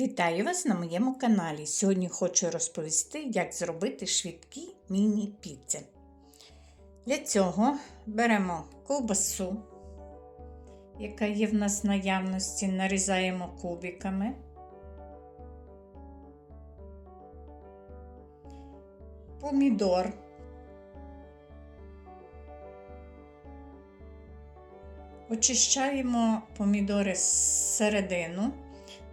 Вітаю вас на моєму каналі. Сьогодні хочу розповісти, як зробити швидкі міні-піци. Для цього беремо ковбасу, яка є в нас в наявності, нарізаємо кубиками. Помідор. Очищаємо помідори зсередину.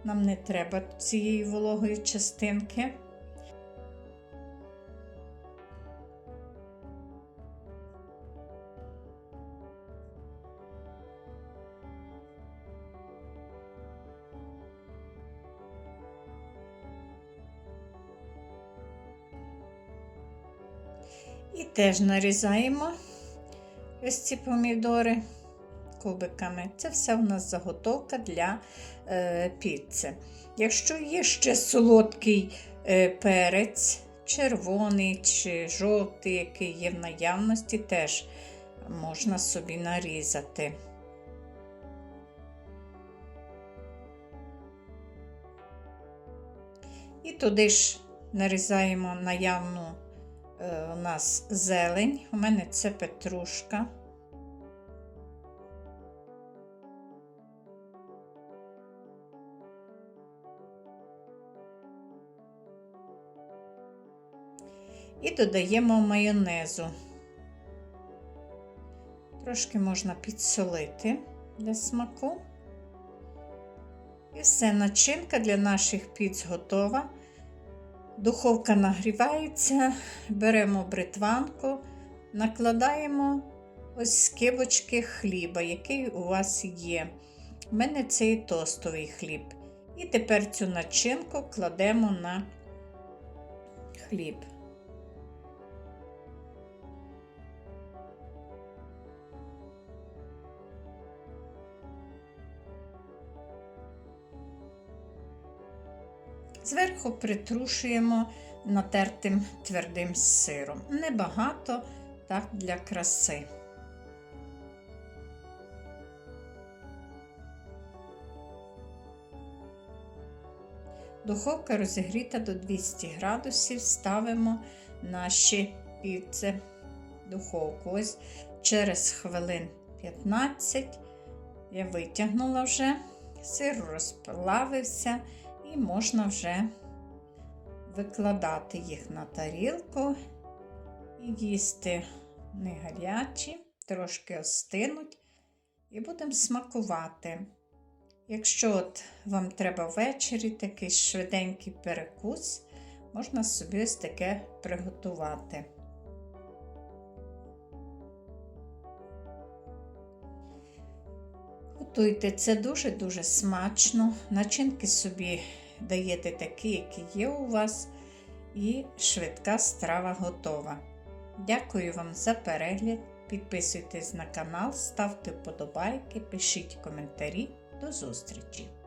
Нам не треба цієї вологої частинки. І теж нарізаємо ось ці помідори кубиками. Це все у нас заготовка для е, піци. Якщо є ще солодкий е, перець, червоний чи жовтий, який є в наявності, теж можна собі нарізати. І туди ж нарізаємо наявну е, у нас зелень. У мене це петрушка. І додаємо майонезу. Трошки можна підсолити для смаку. І все, начинка для наших піц готова. Духовка нагрівається, беремо бритванку, накладаємо ось скибочки хліба, який у вас є. У мене це і тостовий хліб. І тепер цю начинку кладемо на хліб. Зверху притрушуємо натертим твердим сиром. Небагато, так для краси. Духовка розігріта до 200 градусів, ставимо наші піци духовку. Ось через хвилин 15 я витягнула вже, сир розплавився і можна вже викладати їх на тарілку і їсти не гарячі, трошки остинуть, і будемо смакувати. Якщо от вам треба ввечері такий швиденький перекус, можна собі ось таке приготувати. Готуйте це дуже-дуже смачно. Начинки собі даєте такі, які є у вас, і швидка страва готова. Дякую вам за перегляд. Підписуйтесь на канал, ставте вподобайки, пишіть коментарі. До зустрічі!